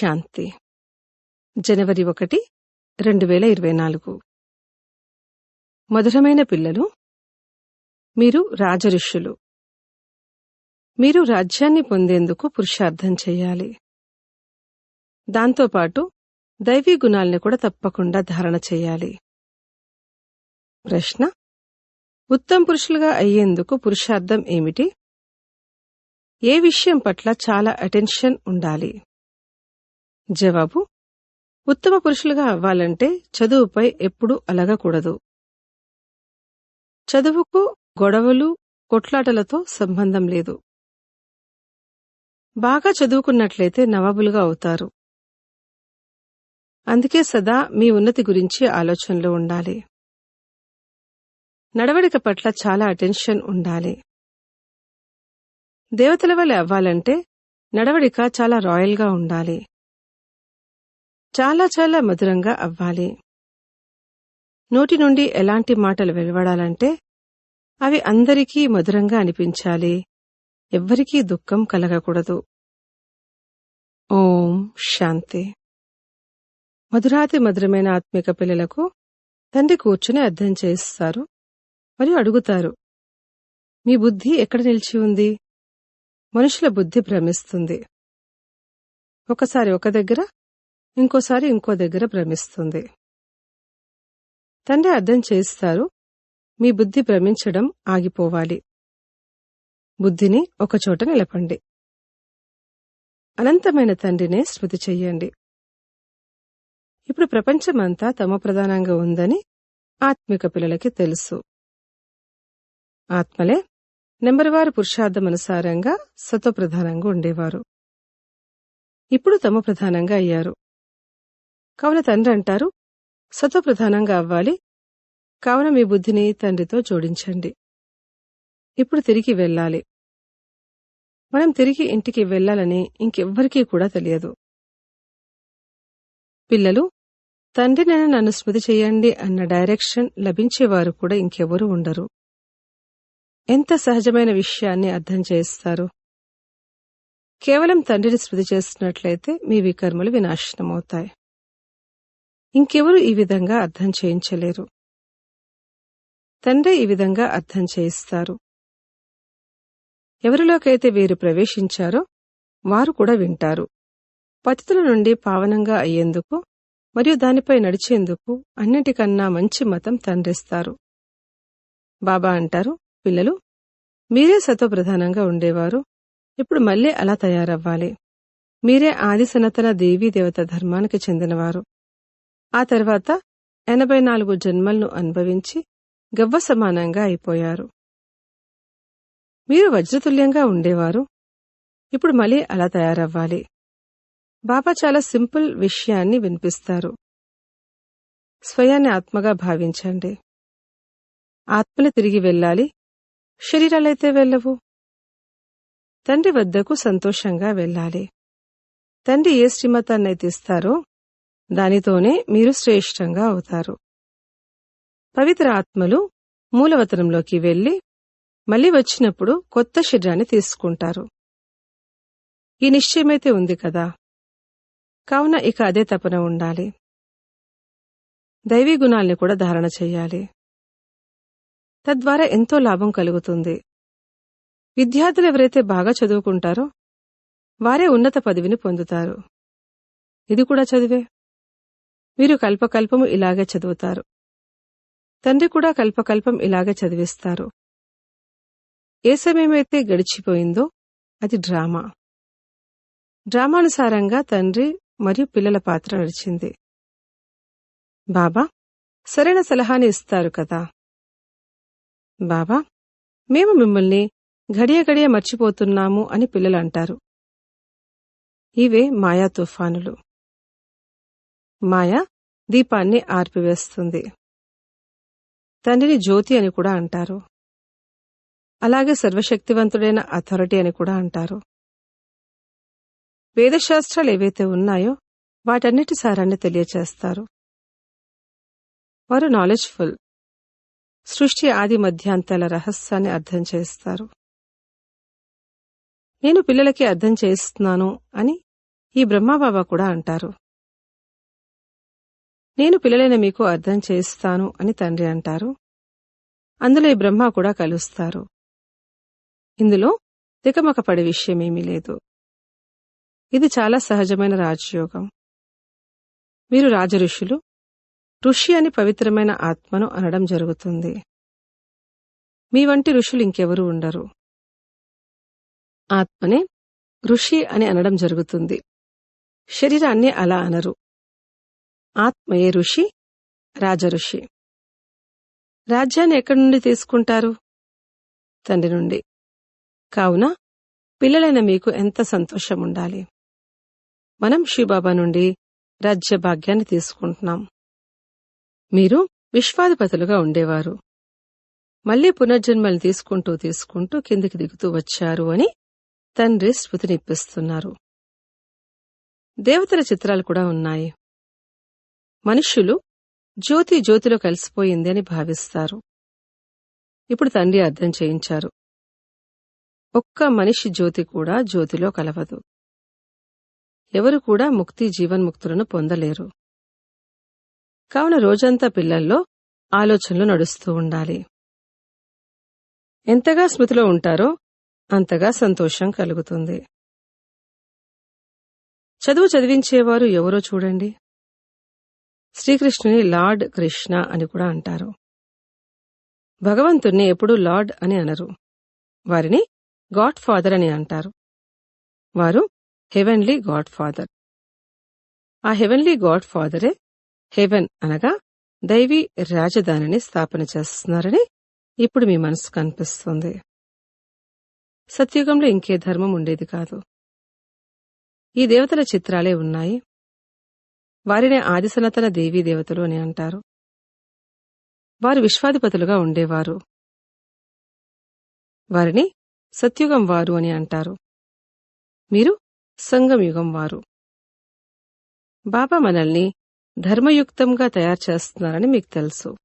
శాంతి. జనవరి ఒకటి రెండు వేల ఇరవై నాలుగు. మధురమైన పిల్లలు మీరు రాజఋషులు. మీరు రాజ్యాన్ని పొందేందుకు పురుషార్థం చేయాలి. దాంతోపాటు దైవీ గుణాల్ని కూడా తప్పకుండా ధారణ చేయాలి. ప్రశ్న ఉత్తమ పురుషులుగా అయ్యేందుకు పురుషార్థం ఏమిటి? ఏ విషయం పట్ల చాలా అటెన్షన్ ఉండాలి. జవాబు ఉత్తమ పురుషులుగా అవ్వాలంటే చదువుపై ఎప్పుడూ అలగకూడదు. చదువుకు గొడవలు కొట్లాటలతో సంబంధం లేదు. బాగా చదువుకున్నట్లయితే నవాబులుగా అవుతారు. అందుకే సదా మీ ఉన్నతి గురించి ఆలోచనలో ఉండాలి. నడవడిక పట్ల చాలా అటెన్షన్ ఉండాలి. దేవతల వల్ల అవ్వాలంటే నడవడిక చాలా రాయల్గా ఉండాలి. చాలా చాలా మధురంగా అవ్వాలి. నోటి నుండి ఎలాంటి మాటలు వెలువడాలంటే అవి అందరికీ మధురంగా అనిపించాలి. ఎవ్వరికీ దుఃఖం కలగకూడదు. ఓం శాంతి. మధురాతి మధురమైన ఆత్మిక పిల్లలకు తండ్రి కూర్చుని అర్థం చేస్తారు. మరియు అడుగుతారు మీ బుద్ధి ఎక్కడ నిలిచి ఉంది? మనుషుల బుద్ధి భ్రమిస్తుంది. ఒకసారి ఒక దగ్గర ఇంకోసారి ఇంకో దగ్గర భ్రమిస్తుంది. తండ్రి అర్థం చేస్తారు మీ బుద్ధి భ్రమించడం ఆగిపోవాలి. బుద్ధిని ఒకచోట నిలపండి. అనంతమైన తండ్రినే స్మృతి చెయ్యండి. ఇప్పుడు ప్రపంచమంతా తమ ప్రధానంగా ఉందని ఆత్మిక పిల్లలకి తెలుసు. ఆత్మలే నెంబర్వారు పురుషార్థమనుసారంగా సత్వప్రధానంగా ఉండేవారు. ఇప్పుడు తమ ప్రధానంగా అయ్యారు. కావున తండ్రి అంటారు సత్వప్రధానంగా అవ్వాలి. కావున మీ బుద్ధిని తండ్రితో జోడించండి. ఇప్పుడు తిరిగి వెళ్ళాలి. మనం తిరిగి ఇంటికి వెళ్ళాలని ఇంకెవ్వరికీ కూడా తెలియదు. పిల్లలు తండ్రినైనా నన్ను స్మృతి చేయండి అన్న డైరెక్షన్ లభించేవారు కూడా ఇంకెవరూ ఉండరు. ఎంత సహజమైన విషయాన్ని అర్థం చేస్తారు. కేవలం తండ్రిని స్మృతి చేస్తున్నట్లయితే మీ వికర్మలు వినాశనమవుతాయి. ఇంకెవరు ఈ విధంగా అర్థం చేయించలేరు. తండ్రి ఈ విధంగా అర్థం చేయిస్తారు. ఎవరిలోకైతే వీరు ప్రవేశించారో వారు కూడా వింటారు. పతితుల నుండి పావనంగా అయ్యేందుకు మరియు దానిపై నడిచేందుకు అన్నిటికన్నా మంచి మతం తండ్రిస్తారు. బాబా అంటారు పిల్లలు మీరే సత్వప్రధానంగా ఉండేవారు ఇప్పుడు మళ్ళీ అలా తయారవ్వాలి. మీరే ఆది సనతన దేవీ దేవత ధర్మానికి చెందినవారు. ఆ తర్వాత ఎనభై నాలుగు జన్మలను అనుభవించి గవ్వ సమానంగా అయిపోయారు. మీరు వజ్రతుల్యంగా ఉండేవారు. ఇప్పుడు మళ్ళీ అలా తయారవ్వాలి. బాబా చాలా సింపుల్ విషయాన్ని వినిపిస్తారు. స్వయాన్ని ఆత్మగా భావించండి. ఆత్మలు తిరిగి వెళ్ళాలి. శరీరాలైతే వెళ్ళవు. తండ్రి వద్దకు సంతోషంగా వెళ్ళాలి. తండ్రి ఏ శ్రీమతాన్నైతే ఇస్తారో దానితోనే మీరు శ్రేష్టంగా అవుతారు. పవిత్ర ఆత్మలు మూలవతనంలోకి వెళ్ళి మళ్ళీ వచ్చినప్పుడు కొత్త శరీరాన్ని తీసుకుంటారు. ఈ నిశ్చయమైతే ఉంది కదా? కావున ఇక అదే తపన ఉండాలి. దైవీ గుణాల్ని కూడా ధారణ చెయ్యాలి తద్వారా ఎంతో లాభం కలుగుతుంది. విద్యార్థులు ఎవరైతే బాగా చదువుకుంటారో వారే ఉన్నత పదవిని పొందుతారు. ఇది కూడా చదివే మీరు కల్పకల్పము ఇలాగే చదువుతారు. తండ్రి కూడా కల్పకల్పం ఇలాగే చదివిస్తారు. ఏ సమయమైతే గడిచిపోయిందో అది డ్రామా. డ్రామానుసారంగా తండ్రి మరియు పిల్లల పాత్ర నడిచింది. బాబా సరైన సలహాని ఇస్తారు కదా. బాబా మేము మిమ్మల్ని గడియ గడియ మర్చిపోతున్నాము అని పిల్లలు అంటారు ఇవే మాయా తుఫానులు. మాయ దీపాన్ని ఆర్పివేస్తుంది. తండ్రిని జ్యోతి అని కూడా అంటారు. అలాగే సర్వశక్తివంతుడైన అథారిటీ అని కూడా అంటారు. వేదశాస్త్రాలు ఏవైతే ఉన్నాయో వాటన్నిటి సారాన్ని తెలియచేస్తారు. వారు నాలెడ్జ్ఫుల్ సృష్టి ఆది మధ్యాంతాల రహస్యాన్ని అర్థం చేస్తారు. నేను పిల్లలకి అర్థం చేస్తున్నాను అని ఈ బ్రహ్మబాబా కూడా అంటారు. నేను పిల్లలైన మీకు అర్థం చేస్తాను అని తండ్రి అంటారు. అందులో ఈ బ్రహ్మ కూడా కలుస్తారు. ఇందులో తికమకపడే విషయమేమీ లేదు. ఇది చాలా సహజమైన రాజయోగం. మీరు రాజఋషులు ఋషి అని పవిత్రమైన ఆత్మను అనడం జరుగుతుంది. మీ వంటి ఋషులు ఇంకెవరూ ఉండరు. ఆత్మనే ఋషి అని అనడం జరుగుతుంది. శరీరాన్ని అలా అనరు. ఆత్మయే ఋషి? రాజఋషి రాజ్యాన్ని ఎక్కడి నుండి తీసుకుంటారు? తండ్రి నుండి. కావున పిల్లలైన మీకు ఎంత సంతోషం ఉండాలి మనం శ్రీబాబా నుండి రాజ్య భాగ్యాన్ని తీసుకుంటున్నాం. మీరు విశ్వాధిపతులుగా ఉండేవారు. మళ్ళీ పునర్జన్మలు తీసుకుంటూ తీసుకుంటూ కిందికి దిగుతూ వచ్చారు అని తండ్రి స్మృతినిప్పిస్తున్నారు. దేవతల చిత్రాలు కూడా ఉన్నాయి. మనుష్యులు జ్యోతి జ్యోతిలో కలిసిపోయింది అని భావిస్తారు. ఇప్పుడు తండ్రి అర్థం చేయించారు. ఒక్క మనిషి జ్యోతి కూడా జ్యోతిలో కలవదు. ఎవరు కూడా ముక్తి జీవన్ముక్తులను పొందలేరు. కావున రోజంతా పిల్లల్లో ఆలోచనలు నడుస్తూ ఉండాలి. ఎంతగా స్మృతిలో ఉంటారో అంతగా సంతోషం కలుగుతుంది. చదువు చదివించేవారు ఎవరో చూడండి. శ్రీకృష్ణుని లార్డ్ కృష్ణ అని కూడా అంటారు. భగవంతుణ్ణి ఎప్పుడూ లార్డ్ అని అనరు. వారిని గాడ్ ఫాదర్ అని అంటారు. వారు హెవెన్లీ గాడ్ ఫాదర్ ఆ హెవెన్లీ గాడ్ ఫాదరే హెవెన్ అనగా దైవీ రాజధానిని స్థాపన చేస్తున్నారని ఇప్పుడు మీ మనసు కనిపిస్తుంది. సత్యుగంలో ఇంకే ధర్మం ఉండేది కాదు. ఈ దేవతల చిత్రాలే ఉన్నాయి. వారినే ఆదిసనాతన దేవీ దేవతలు అని అంటారు. వారు విశ్వాధిపతులుగా ఉండేవారు. వారిని సత్యుగం వారు అని అంటారు. మీరు సంగమయుగం వారు. బాబా మనల్ని ధర్మయుక్తంగా తయారు చేస్తున్నారని మీకు తెలుసు.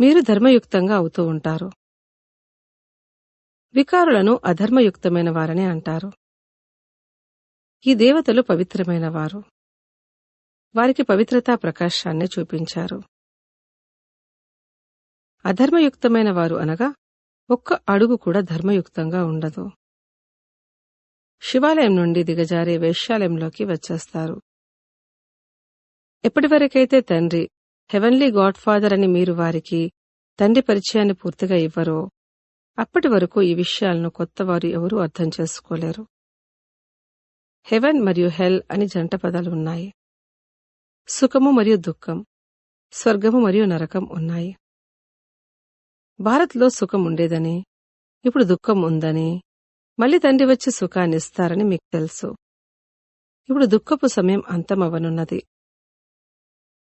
మీరు ధర్మయుక్తంగా అవుతూ ఉంటారు. వికారులను అధర్మయుక్తమైన వారని అంటారు. ఈ దేవతలు పవిత్రమైన వారు. వారికి పవిత్రతా ప్రకాశాన్ని చూపించారు. అధర్మయుక్తమైన వారు అనగా ఒక్క అడుగు కూడా ధర్మయుక్తంగా ఉండదు. శివాలయం నుండి దిగజారే వేశ్యాలయంలోకి వచ్చేస్తారు. ఎప్పటివరకైతే తండ్రి హెవెన్లీ గాడ్ ఫాదర్ అని మీరు వారికి తండ్రి పరిచయాన్ని పూర్తిగా ఇవ్వరో అప్పటి వరకు ఈ విషయాలను కొత్తవారు ఎవరూ అర్థం చేసుకోలేరు. హెవెన్ మరియు హెల్ అని జంట పదాలు ఉన్నాయి. సుఖము మరియు దుఃఖం స్వర్గము మరియు నరకం ఉన్నాయి. భారత్లో సుఖం ఉండేదని ఇప్పుడు దుఃఖం ఉందని మళ్ళీ తండ్రి వచ్చి సుఖాన్ని ఇస్తారని మీకు తెలుసు. ఇప్పుడు దుఃఖపు సమయం అంతమవనున్నది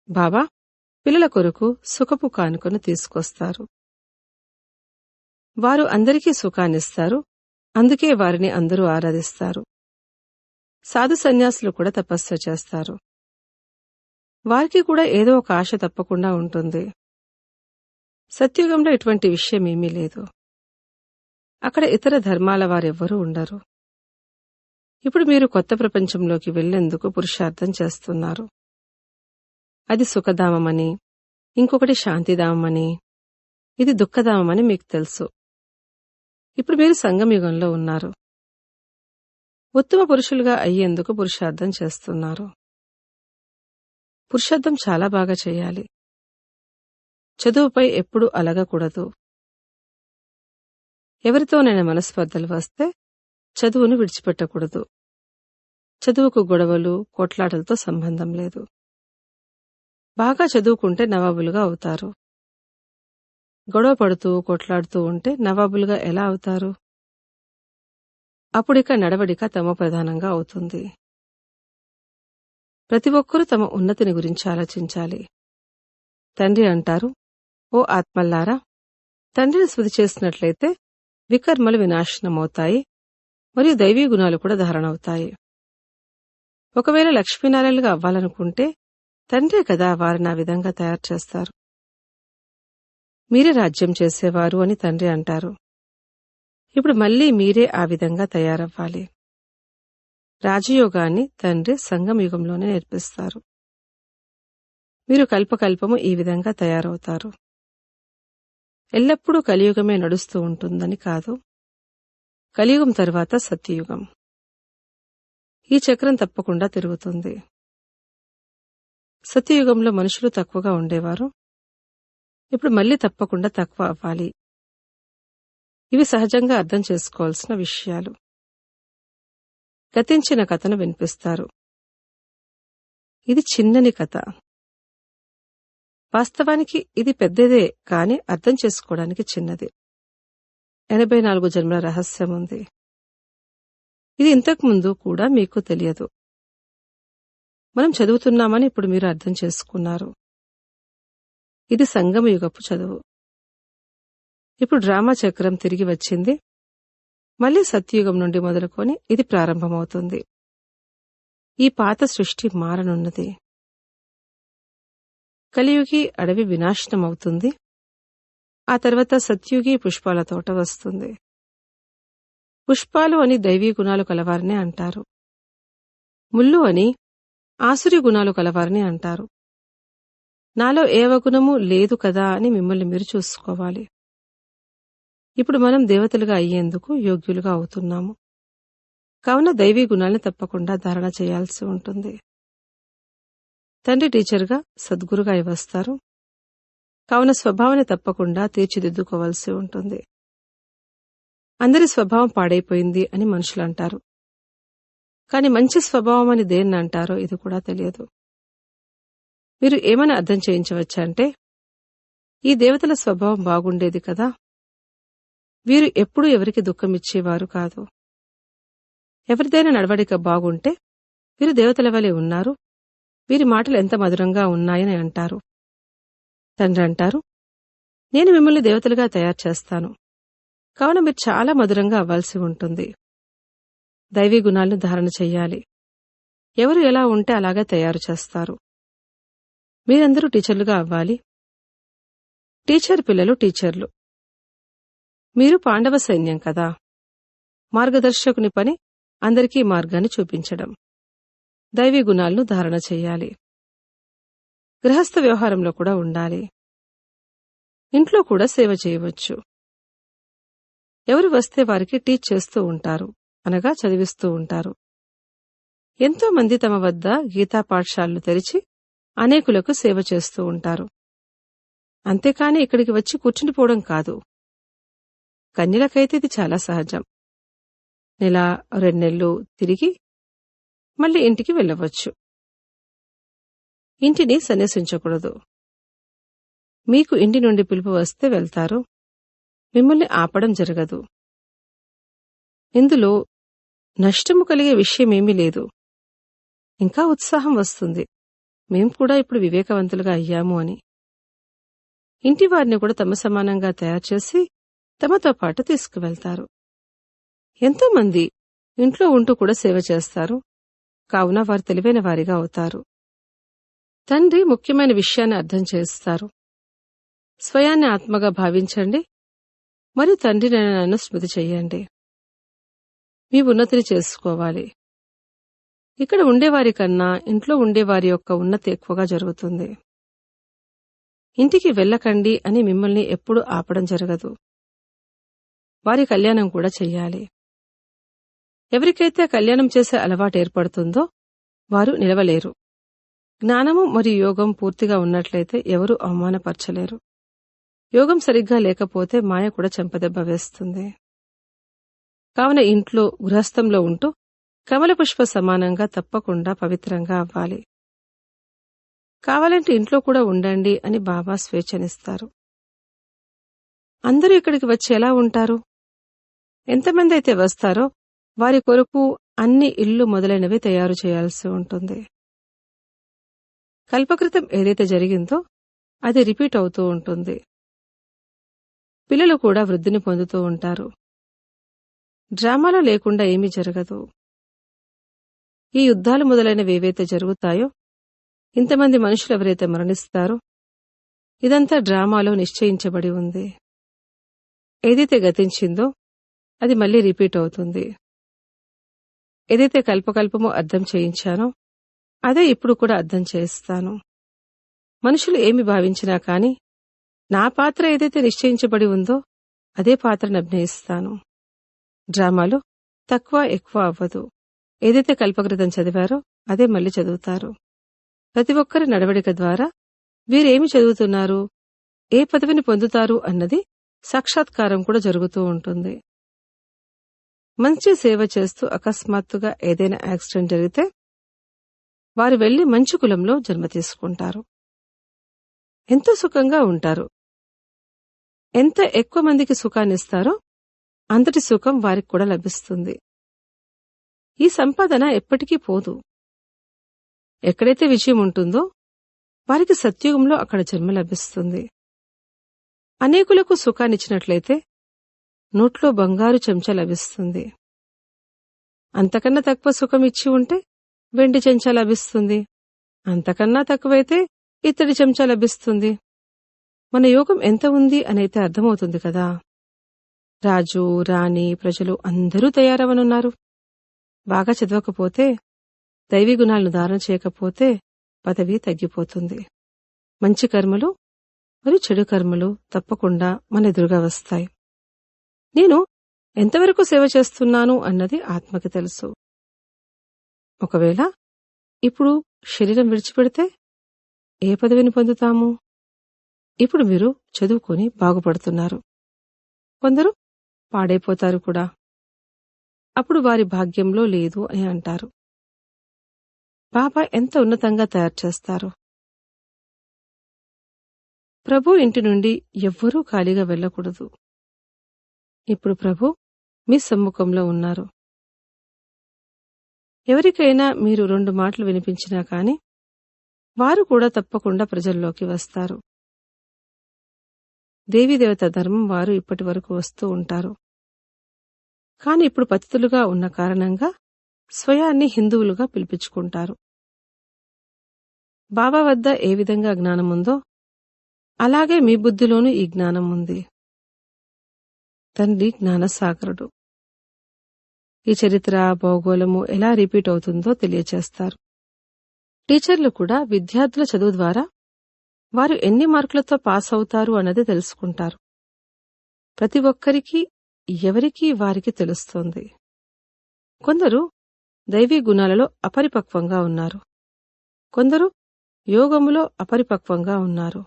బాబా పిల్లల కొరకు సుఖపు కానుకను తీసుకొస్తారు. వారు అందరికీ సుఖాన్నిస్తారు అందుకే వారిని అందరూ ఆరాధిస్తారు. సాధు సన్యాసులు కూడా తపస్సు చేస్తారు. వారికి కూడా ఏదో ఒక ఆశ తప్పకుండా ఉంటుంది. సత్యుగంలో ఇటువంటి విషయం ఏమీ లేదు. అక్కడ ఇతర ధర్మాల వారెవ్వరూ ఉండరు. ఇప్పుడు మీరు కొత్త ప్రపంచంలోకి వెళ్ళేందుకు పురుషార్థం చేస్తున్నారు. అది సుఖధామమని ఇంకొకటి శాంతిధామమని ఇది దుఃఖధామమని మీకు తెలుసు. ఇప్పుడు మీరు సంగమయుగంలో ఉన్నారు. ఉత్తమ పురుషులుగా అయ్యేందుకు పురుషార్థం చేస్తున్నారు. పురుషార్థం చాలా బాగా చేయాలి. చదువుపై ఎప్పుడూ అలగకూడదు. ఎవరితోనైనా మనస్పర్ధలు వస్తే చదువును విడిచిపెట్టకూడదు. చదువుకు గొడవలు కొట్లాటలతో సంబంధం లేదు. బాగా చదువుకుంటే నవాబులుగా అవుతారు. గొడవ పడుతూ కొట్లాడుతూ ఉంటే నవాబులుగా ఎలా అవుతారు? అప్పుడిక నడవడిక తమ ప్రధానంగా అవుతుంది. ప్రతి ఒక్కరూ తమ ఉన్నతిని గురించి ఆలోచించాలి. తండ్రి అంటారు ఓ ఆత్మల్లారా తండ్రిని స్మృతి చేసినట్లయితే వికర్మలు వినాశనమవుతాయి మరియు దైవీ గుణాలు కూడా ధారణవుతాయి ఒకవేళ లక్ష్మీనారాయణలుగా అవ్వాలనుకుంటే తండ్రే కదా వారిని ఆ విధంగా తయారు చేస్తారు. మీరే రాజ్యం చేసేవారు అని తండ్రి అంటారు. ఇప్పుడు మళ్ళీ మీరే ఆ విధంగా తయారవ్వాలి. రాజయోగాన్ని తండ్రి సంగమ యుగంలోనే నేర్పిస్తారు. మీరు కల్పకల్పము ఈ విధంగా తయారవుతారు. ఎల్లప్పుడూ కలియుగమే నడుస్తూ ఉంటుందని కాదు. కలియుగం తర్వాత సత్యయుగం. ఈ చక్రం తప్పకుండా తిరుగుతుంది. సత్యయుగంలో మనుషులు తక్కువగా ఉండేవారు. ఇప్పుడు మళ్ళీ తప్పకుండా తక్కువ అవ్వాలి. ఇవి సహజంగా అర్థం చేసుకోవాల్సిన విషయాలు. గతించిన కథను వినిపిస్తారు. ఇది చిన్నని కథ. వాస్తవానికి ఇది పెద్దదే కాని అర్థం చేసుకోవడానికి చిన్నది. ఎనభై నాలుగు జన్మల రహస్యం ఉంది. ఇది ఇంతకు ముందు కూడా మీకు తెలియదు. మనం చదువుతున్నామని ఇప్పుడు మీరు అర్థం చేసుకున్నారు. ఇది సంగమయుగపు చదువు. ఇప్పుడు డ్రామా చక్రం తిరిగి వచ్చింది. మళ్ళీ సత్యుగం నుండి మొదలుకొని ఇది ప్రారంభమవుతుంది. ఈ పాత సృష్టి మారనున్నది. కలియుగి అడవి వినాశనమవుతుంది. ఆ తర్వాత సత్యుగి పుష్పాల తోట వస్తుంది. పుష్పాలు అని దైవీ గుణాలు కలవారనే అంటారు. ముళ్ళు అని ఆసురి గుణాలు కలవారని అంటారు. నాలో ఏ అవగుణము లేదు కదా అని మిమ్మల్ని మీరు చూసుకోవాలి. ఇప్పుడు మనం దేవతలుగా అయ్యేందుకు యోగ్యులుగా అవుతున్నాము. కావున దైవీ గుణాలను తప్పకుండా ధారణ చేయాల్సి ఉంటుంది. తండ్రి టీచర్గా సద్గురుగా అయి వస్తారు కావున స్వభావాన్ని తప్పకుండా తీర్చిదిద్దుకోవాల్సి ఉంటుంది. అందరి స్వభావం పాడైపోయింది అని మనుషులు అంటారు. కాని మంచి స్వభావం అని దేన్ని అంటారో ఇది కూడా తెలియదు. మీరు ఏమని అర్థం చేయించవచ్చా అంటే ఈ దేవతల స్వభావం బాగుండేది కదా వీరు ఎప్పుడూ ఎవరికి దుఃఖం ఇచ్చేవారు కాదు. ఎవరిదైనా నడవడిక బాగుంటే వీరు దేవతల వలె ఉన్నారు. వీరి మాటలు ఎంత మధురంగా ఉన్నాయని అంటారు. తండ్రి అంటారు నేను మిమ్మల్ని దేవతలుగా తయారు చేస్తాను. కావున మీరు చాలా మధురంగా అవ్వాల్సి ఉంటుంది. దైవీ గుణాలను ధారణ చెయ్యాలి. ఎవరు ఎలా ఉంటే అలాగా తయారు చేస్తారు. మీరందరూ టీచర్లుగా అవ్వాలి. టీచర్ పిల్లలు టీచర్లు. మీరు పాండవ సైన్యం కదా? మార్గదర్శకుని పని అందరికీ మార్గాన్ని చూపించడం. దైవీ గుణాలను ధారణ చేయాలి. గృహస్థ వ్యవహారంలో కూడా ఉండాలి. ఇంట్లో కూడా సేవ చేయవచ్చు. ఎవరు వస్తే వారికి టీచ్ చేస్తూ ఉంటారు అనగా చదివిస్తూ ఉంటారు. ఎంతో మంది తమ వద్ద గీతా పాఠశాలలు తెరిచి అనేకులకు సేవ చేస్తూ ఉంటారు. అంతేకాని ఇక్కడికి వచ్చి కూర్చుండిపోవడం కాదు. కన్యలకైతే ఇది చాలా సహజం. నెల రెండు నెలలు తిరిగి మళ్ళీ ఇంటికి వెళ్ళవచ్చు. ఇంటిని సన్యసించకూడదు. మీకు ఇంటి నుండి పిలుపు వస్తే వెళ్తారు. మిమ్మల్ని ఆపడం జరగదు. ఇందులో నష్టము కలిగే విషయమేమీ లేదు. ఇంకా ఉత్సాహం వస్తుంది. మేం కూడా ఇప్పుడు వివేకవంతులుగా అయ్యాము అని. ఇంటి వారిని కూడా తమ సమానంగా తయారు చేసి తమతో పాటు తీసుకువెళ్తారు. ఎంతో మంది ఇంట్లో ఉంటూ కూడా సేవ చేస్తారు. కావున వారు తెలివైన వారిగా అవుతారు. తండ్రి ముఖ్యమైన విషయాన్ని అర్థం చేస్తారు. స్వయాన్ని ఆత్మగా భావించండి. మరియు తండ్రిని నన్ను స్మృతి చెయ్యండి మీ ఉన్నతిని చేసుకోవాలి. ఇక్కడ ఉండేవారి కన్నా ఇంట్లో ఉండేవారి యొక్క ఉన్నతి ఎక్కువగా జరుగుతుంది. ఇంటికి వెళ్ళకండి అని మిమ్మల్ని ఎప్పుడూ ఆపడం జరగదు. వారి కళ్యాణం కూడా చెయ్యాలి. ఎవరికైతే కళ్యాణం చేసే అలవాటు ఏర్పడుతుందో వారు నిలవలేరు. జ్ఞానము మరియు యోగం పూర్తిగా ఉన్నట్లయితే ఎవరూ అవమానపరచలేరు. యోగం సరిగ్గా లేకపోతే మాయ కూడా చెంపదెబ్బ వేస్తుంది. కావున ఇంట్లో గృహస్థంలో ఉంటూ కమల పుష్ప సమానంగా తప్పకుండా పవిత్రంగా అవ్వాలి. కావాలంటే ఇంట్లో కూడా ఉండండి అని బాబా స్వేచ్ఛనిస్తారు. అందరూ ఇక్కడికి వచ్చి ఎలా ఉంటారు? ఎంతమంది అయితే వస్తారో వారి కొరకు అన్ని ఇల్లు మొదలైనవి తయారు చేయాల్సి ఉంటుంది. కల్పకృతం ఏదైతే జరిగిందో అది రిపీట్ అవుతూ ఉంటుంది. పిల్లలు కూడా వృద్ధిని పొందుతూ ఉంటారు. డ్రామాలో లేకుండా ఏమీ జరగదు. ఈ యుద్ధాలు మొదలైనవి ఏవైతే జరుగుతాయో ఇంతమంది మనుషులు ఎవరైతే మరణిస్తారో ఇదంతా డ్రామాలో నిశ్చయించబడి ఉంది. ఏదైతే గతించిందో అది మళ్ళీ రిపీట్ అవుతుంది. ఏదైతే కల్పకల్పమో అర్థం చేయించానో అదే ఇప్పుడు కూడా అర్థం చేయిస్తాను మనుషులు ఏమి భావించినా కాని నా పాత్ర ఏదైతే నిశ్చయించబడి ఉందో అదే పాత్రను అభినయిస్తాను. డ్రామాలో తక్కువ ఎక్కువ అవ్వదు. ఏదైతే కల్పకృతం చదివారో అదే మళ్ళీ చదువుతారు. ప్రతి ఒక్కరి నడవడిక ద్వారా వీరేమి చదువుతున్నారు ఏ పదవిని పొందుతారు అన్నది సాక్షాత్కారం కూడా జరుగుతూ ఉంటుంది. మంచి సేవ చేస్తూ అకస్మాత్తుగా ఏదైనా యాక్సిడెంట్ జరిగితే వారు వెళ్ళి మంచి కులంలో జన్మ తీసుకుంటారు. ఎంతో సుఖంగా ఉంటారు. ఎంత ఎక్కువ మందికి సుఖాన్నిస్తారో అంతటి సుఖం వారికి కూడా లభిస్తుంది. ఈ సంపాదన ఎప్పటికీ పోదు. ఎక్కడైతే విజయం ఉంటుందో వారికి సత్యుగంలో అక్కడ జన్మ లభిస్తుంది. అనేకులకు సుఖాన్నిచ్చినట్లయితే నోట్లో బంగారు చెంచా లభిస్తుంది. అంతకన్నా తక్కువ సుఖం ఇచ్చి ఉంటే వెండి చెంచా లభిస్తుంది. అంతకన్నా తక్కువైతే ఇత్తడి చెంచా లభిస్తుంది. మన యోగం ఎంత ఉంది అనైతే అర్థమవుతుంది కదా. రాజు రాణి ప్రజలు అందరూ తయారవనున్నారు. బాగా చదవకపోతే దైవీ గుణాలను ధారణ చేయకపోతే పదవి తగ్గిపోతుంది. మంచి కర్మలు మరియు చెడు కర్మలు తప్పకుండా మన ఎదురుగా వస్తాయి. నేను ఎంతవరకు సేవ చేస్తున్నాను అన్నది ఆత్మకి తెలుసు. ఒకవేళ ఇప్పుడు శరీరం విడిచిపెడితే ఏ పదవిని పొందుతాము? ఇప్పుడు మీరు చదువుకొని బాగుపడుతున్నారు. కొందరు పాడైపోతారు కూడా. అప్పుడు వారి భాగ్యంలో లేదు అని అంటారు. బాబా ఎంత ఉన్నతంగా తయారు చేస్తారు? ప్రభు ఇంటి నుండి ఎవ్వరూ ఖాళీగా వెళ్ళకూడదు. ఇప్పుడు ప్రభు మీ సమ్ముఖంలో ఉన్నారు. ఎవరికైనా మీరు రెండు మాటలు వినిపించినా కాని వారు కూడా తప్పకుండా ప్రజల్లోకి వస్తారు. దేవీదేవత ధర్మం వారు ఇప్పటి వరకు వస్తూ ఉంటారు. కాని ఇప్పుడు పతితులుగా ఉన్న కారణంగా స్వయాన్ని హిందువులుగా పిలిపించుకుంటారు. బాబా వద్ద ఏ విధంగా జ్ఞానం ఉందో అలాగే మీ బుద్ధిలోనూ ఈ జ్ఞానం ఉంది తండ్రి జ్ఞానసాగరుడు. ఈ చరిత్ర భౌగోళము ఎలా రిపీట్ అవుతుందో తెలియచేస్తారు. టీచర్లు కూడా విద్యార్థుల చదువు ద్వారా వారు ఎన్ని మార్కులతో పాస్ అవుతారు అన్నది తెలుసుకుంటారు. ప్రతి ఒక్కరికి ఎవరికి వారికి తెలుస్తోంది. కొందరు దైవీ గుణాలలో అపరిపక్వంగా ఉన్నారు. కొందరు యోగములో అపరిపక్వంగా ఉన్నారు.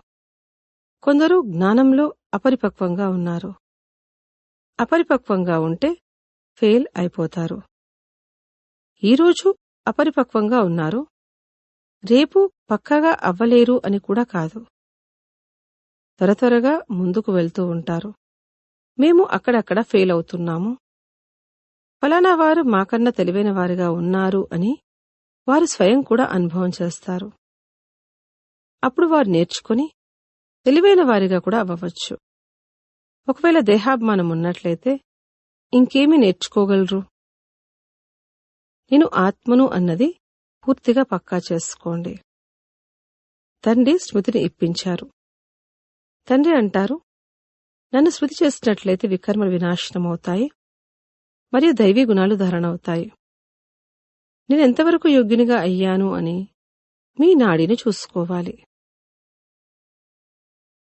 కొందరు జ్ఞానంలో అపరిపక్వంగా ఉన్నారు. అపరిపక్వంగా ఉంటే ఫెయిల్ అయిపోతారు. ఈరోజు అపరిపక్వంగా ఉన్నారు. రేపు పక్కగా అవ్వలేరు అని కూడా కాదు. త్వర త్వరగా ముందుకు వెళ్తూ ఉంటారు. మేము అక్కడక్కడ ఫెయిల్ అవుతున్నాము. ఫలానా వారు మాకన్నా తెలివైన వారిగా ఉన్నారు అని వారు స్వయం కూడా అనుభవం చేస్తారు. అప్పుడు వారు నేర్చుకుని తెలివైన వారిగా కూడా అవ్వవచ్చు. ఒకవేళ దేహాభిమానం ఉన్నట్లయితే ఇంకేమి నేర్చుకోగలరు? నేను ఆత్మను అన్నది పూర్తిగా పక్కా చేసుకోండి. తండ్రి స్మృతిని ఇప్పించారు. తండ్రి అంటారు నన్ను స్మృతి చేసినట్లయితే వికర్మలు వినాశనమవుతాయి మరియు దైవీ గుణాలు ధారణవుతాయి. నేను ఎంతవరకు యోగ్యునిగా అయ్యాను అని మీ నాడిని చూసుకోవాలి.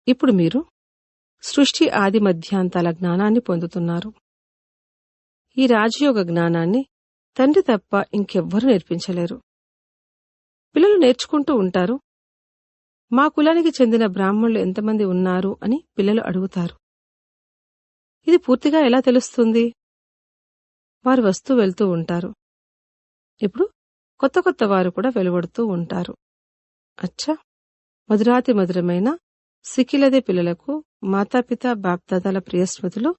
ఇప్పుడు మీరు సృష్టి ఆది మధ్యాంతాల జ్ఞానాన్ని పొందుతున్నారు. ఈ రాజయోగ జ్ఞానాన్ని తండ్రి తప్ప ఇంకెవ్వరూ నేర్పించలేరు. పిల్లలు నేర్చుకుంటూ ఉంటారు. మా కులానికి చెందిన బ్రాహ్మణులు ఎంతమంది ఉన్నారు అని పిల్లలు అడుగుతారు. ఇది పూర్తిగా ఎలా తెలుస్తుంది? వారు వస్తూ వెళ్తూ ఉంటారు. ఇప్పుడు కొత్త కొత్త వారు కూడా వెలువడుతూ ఉంటారు. అచ్చా! మధురాతి మధురమైన సిక్కిలదే పిల్లలకు మాతాపిత బాప్దాదాల ప్రియస్మృతులు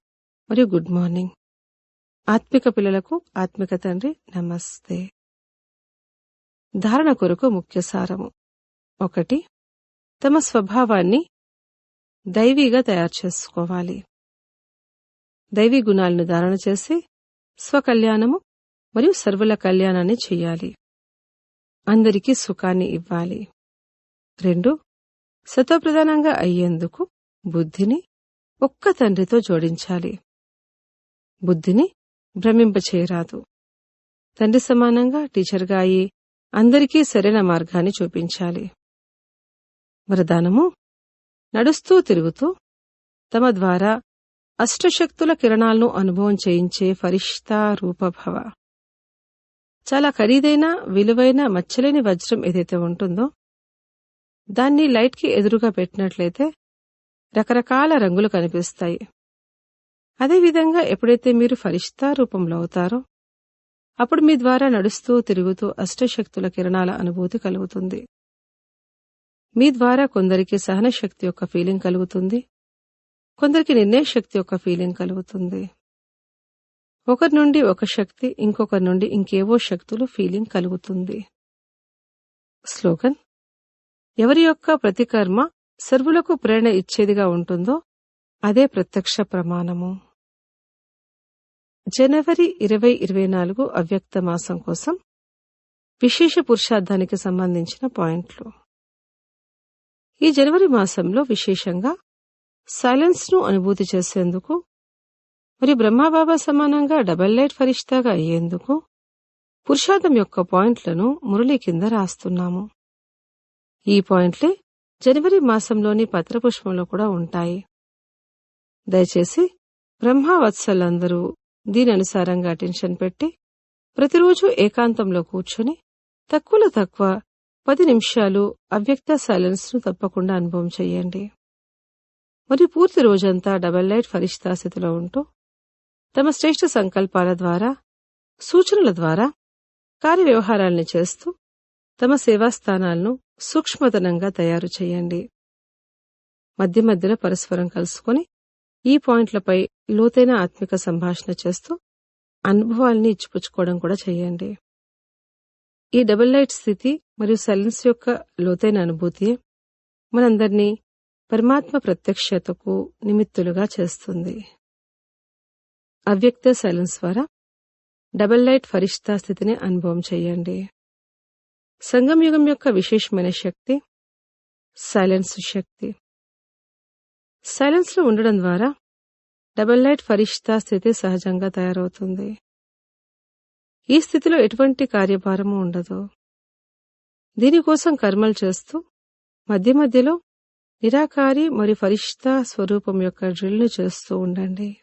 మరియు గుడ్ మార్నింగ్. ఆత్మిక పిల్లలకు ఆత్మిక తండ్రి నమస్తే. ధారణ కొరకు ముఖ్య సారము. ఒకటి తమ స్వభావాన్ని దైవీగా తయారు చేసుకోవాలి. దైవీ గుణాలను ధారణ చేసి స్వకల్యాణము మరియు సర్వుల కళ్యాణాన్ని చెయ్యాలి అందరికీ సుఖాన్ని ఇవ్వాలి. రెండు సత్వప్రధానంగా అయ్యేందుకు బుద్ధిని ఒక్క తండ్రితో జోడించాలి. బుద్ధిని భ్రమింపచేయరాదు. తండ్రి సమానంగా టీచర్గా అయి అందరికీ సరైన మార్గాన్ని చూపించాలి. వరదానము నడుస్తూ తిరుగుతూ తమ ద్వారా అష్టశక్తుల కిరణాలను అనుభవం చేయించే ఫరిష్తా రూపభవ. చాలా ఖరీదైన విలువైన మచ్చలేని వజ్రం ఏదైతే ఉంటుందో దాన్ని లైట్కి ఎదురుగా పెట్టినట్లయితే రకరకాల రంగులు కనిపిస్తాయి. అదేవిధంగా ఎప్పుడైతే మీరు ఫరిష్తా రూపంలో అవుతారో అప్పుడు మీ ద్వారా నడుస్తూ తిరుగుతూ అష్టశక్తుల కిరణాల అనుభూతి కలుగుతుంది. మీ ద్వారా కొందరికి సహన శక్తి యొక్క ఫీలింగ్ కలుగుతుంది. కొందరికి నిర్ణయ శక్తి యొక్క ఫీలింగ్ కలుగుతుంది. ఒకరి నుండి ఒక శక్తి ఇంకొకరి నుండి ఇంకేవో శక్తులు ఫీలింగ్ కలుగుతుంది. స్లోగన్ ఎవరి యొక్క ప్రతికర్మ సర్వులకు ప్రేరణ ఇచ్చేదిగా ఉంటుందో అదే ప్రత్యక్ష ప్రమాణము. జనవరి ఇరవై ఇరవై నాలుగు అవ్యక్త మాసం కోసం విశేష పురుషార్థానికి సంబంధించిన పాయింట్లు. ఈ జనవరి మాసంలో విశేషంగా సైలెన్స్ను అనుభూతి చేసేందుకు మరియు బ్రహ్మాబాబా సమానంగా డబల్ లైట్ ఫరిష్తాగా అయ్యేందుకు పురుషార్థం యొక్క పాయింట్లను మురళి కింద రాస్తున్నాము. ఈ పాయింట్లే జనవరి మాసంలోని పత్రపుష్పంలో కూడా ఉంటాయి. దయచేసి బ్రహ్మావత్సలందరూ దీని అనుసారంగా అటెన్షన్ పెట్టి ప్రతిరోజు ఏకాంతంలో కూర్చొని తక్కువలో తక్కువ పది నిమిషాలు అవ్యక్త సైలెన్స్ను తప్పకుండా అనుభవం చేయండి. మరి పూర్తి రోజంతా డబల్ లైట్ ఫరిష్తా స్థితిలో ఉంటూ తమ శ్రేష్ఠ సంకల్పాల ద్వారా సూచనల ద్వారా కార్య వ్యవహారాల్ని చేస్తూ తమ సేవాస్థానాలను సూక్ష్మతనంగా తయారు చేయండి. మధ్య మధ్యలో పరస్పరం కలుసుకొని ఈ పాయింట్లపై లోతైన ఆత్మిక సంభాషణ చేస్తూ అనుభవాల్ని ఇచ్చిపుచ్చుకోవడం కూడా చేయండి. ఈ డబుల్ లైట్ స్థితి మరియు సైలెన్స్ యొక్క లోతైన అనుభూతి మనందరినీ పరమాత్మ ప్రత్యక్షతకు నిమిత్తులుగా చేస్తుంది. అవ్యక్త సైలెన్స్ ద్వారా డబుల్ లైట్ ఫరిష్తా స్థితిని అనుభవం చేయండి. సంగం యుగం యొక్క విశేషమైన శక్తి సైలెన్స్ శక్తి. సైలెన్స్లో ఉండడం ద్వారా డబల్ లైట్ ఫరిష్తా స్థితి సహజంగా తయారవుతుంది. ఈ స్థితిలో ఎటువంటి కార్యభారము ఉండదు. దీనికోసం కర్మలు చేస్తూ మధ్య మధ్యలో నిరాకారి మరియు ఫరిష్తా స్వరూపం యొక్క డ్రిల్ను చేస్తూ ఉండండి.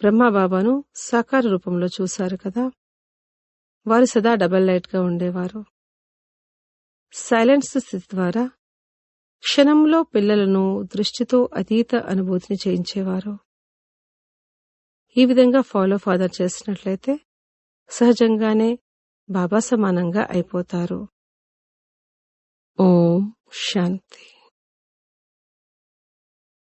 బ్రహ్మబాబాను సాకార రూపంలో చూశారు కదా? వారు సదా డబల్ లైట్గా ఉండేవారు. సైలెన్స్ స్థితి ద్వారా క్షణంలో పిల్లలను దృష్టితో అతీత అనుభూతిని చేయించేవారు. ఈ విధంగా ఫాలో ఫాదర్ చేసినట్లయితే సహజంగానే బాబా సమానంగా అయిపోతారు. ఓం శాంతి.